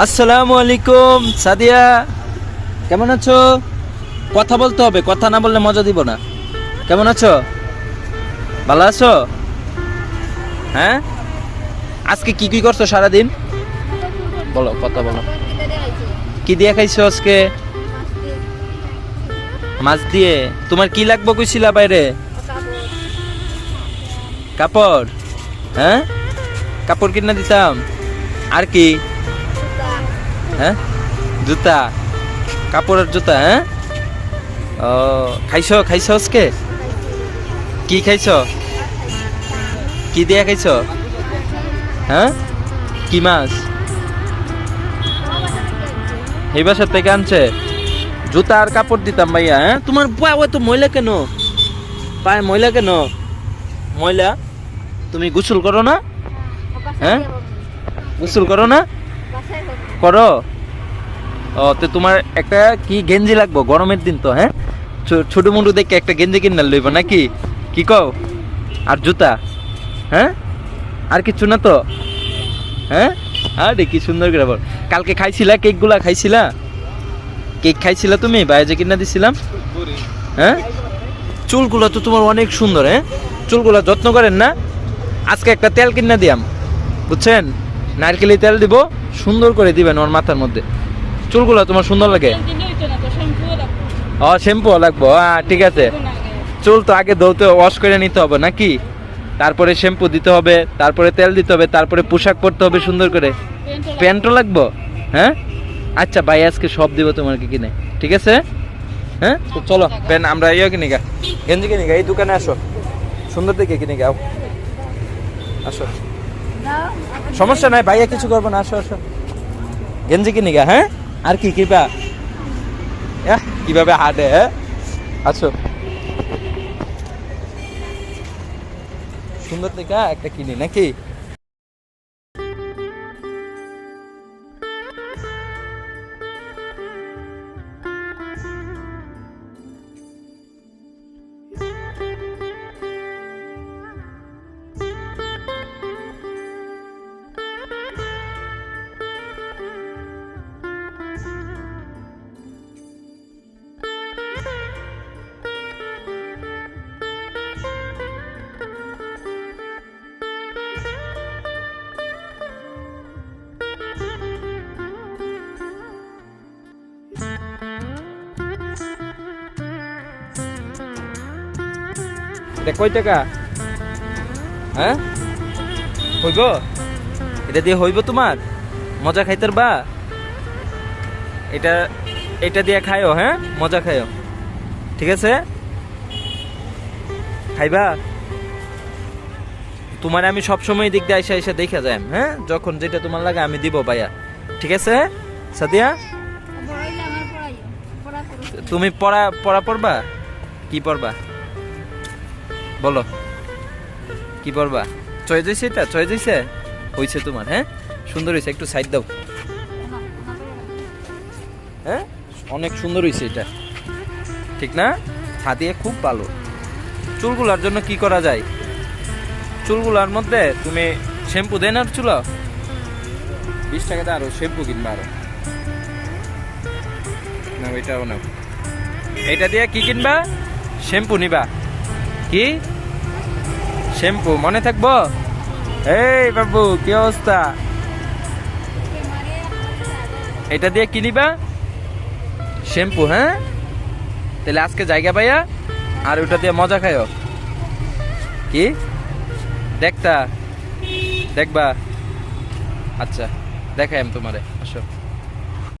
আসসালামু আলাইকুম, সাদিয়া। কেমন আছো? কথা বলতে হবে, কথা না বললে মজা দিব না। কেমন আছো? ভালো আছো? হ্যাঁ? আজকে কি কি করছ সারাদিন? বলো, কথা বলো। কি দিয়ে খাইছো আজকে? মাছ দিয়ে। তোমার কি লাগবো কইছিলা বাইরে? কাপড়। হ্যাঁ? কাপড় কিনা দিতাম। আর কি? হ্যাঁ? জুতা। কাপড়ের জুতা হ্যাঁ? ও, খাইছো খাইছো আজকে? কি খাইছো? কি দিয়ে খাইছো? হ্যাঁ? কি মাছ? এই বাসার থেকে আনছে। জুতা আর কাপড় দিতাম ভাইয়া হ্যাঁ? তোমার পায়ে তো ময়লা কেন? পায়ে ময়লা কেন? ময়লা? তুমি গোসল করো না? হ্যাঁ? গোসল করো না? করো। ও, তো তোমার একটা কি গেঞ্জি লাগবো? গরমের দিন তো হ্যাঁ? ছোট মোটো দেখে একটা গেঞ্জি কিনে লইব নাকি? কি কও? আর জুতা? হ্যাঁ? আর কিছু না তো? হ্যাঁ? আরে, কি সুন্দর করে বল। কালকে খাইছিলা কেকগুলা? খাইছিলা? কেক খাইছিলা তুমি? বাইরে কিনা দিছিলাম? হ্যাঁ? চুলগুলো তো তোমার অনেক সুন্দর হ্যাঁ? চুলগুলো যত্ন করেন না? আজকে একটা তেল কিনা দিয়াম। বুঝছেন? নারকেলি তেল দিব। সুন্দর করে দিবেন ওর মাথার মধ্যে। চুলগুলো তোমার সুন্দর লাগে? ও শ্যাম্পু লাগবো? হ্যাঁ ঠিক আছে। চুল তো আগে ধৌতে ওয়াশ করে নিতে হবে নাকি? তারপরে শ্যাম্পু দিতে হবে তারপরে তেল দিতে হবে তারপরে পোশাক পরতে হবে সুন্দর করে। প্যান্টও লাগবো। হ্যাঁ? আচ্ছা ভাই আজকে সব দিব তোমাকে কিনে। ঠিক আছে? হ্যাঁ? তো চলো প্যান্ট আমরা ইয়ে কিনে গা। গেঞ্জি কিনে গা এই দোকানে আসো। সুন্দর দেখে কিনে গাও আসো। সমস্যা নাই ভাইয়া কিছু করব না আসো আসো। গেঞ্জি কিনে গা হ্যাঁ? আর কি কিবা? আহ, কীভাবে হাঁটে হ্যাঁ আছো। সুন্দর দেখা একটা কিনি নাকি? এটা কয় টাকা? হ্যাঁ? হইব? এটা দিয়ে হইব তোমার? মজা খাইতের বা? এটা এটা দিয়ে খাইও হ্যাঁ? মজা খাইও ঠিক আছে? খাইবা? তোমার আমি সবসময় দিক দিয়ে আইসা আইসা দেখা যাই হ্যাঁ? যখন যেটা তোমার লাগে আমি দিব ভাইয়া। ঠিক আছে? সাদিয়া? তুমি পড়া পড়া পড়বা? কি পড়বা? বলো। কি পড়বা চয়েস হয়েছে এটা? চয়েস হয়েছে হয়েছে তোমার হ্যাঁ? সুন্দর হয়েছে একটু সাইড দাও। হ্যাঁ? অনেক সুন্দর হয়েছে এটা। ঠিক না? হাতিয়ে খুব ভালো। চুলগুলার জন্য কি করা যায়? চুলগুলার মধ্যে তুমি শ্যাম্পু দেন আর চুল? বিশ টাকা টাকাতে আরও শ্যাম্পু কিনবা আরও। না ওইটাও নাও। এটা দিয়ে কি কিনবা? শ্যাম্পু নিবা। কি? শ্যাম্পু, মনে থাকব? এই বাবু, কি অবস্থা? এটা দিয়ে কিনিবা শ্যাম্পু হ্যাঁ? তাহলে আজকে জায়গা পাইয়া আর ওটা দিয়ে মজা খাইও। কি? দেখতা? দেখবা? আচ্ছা দেখাই আমি তোমারে, আসো।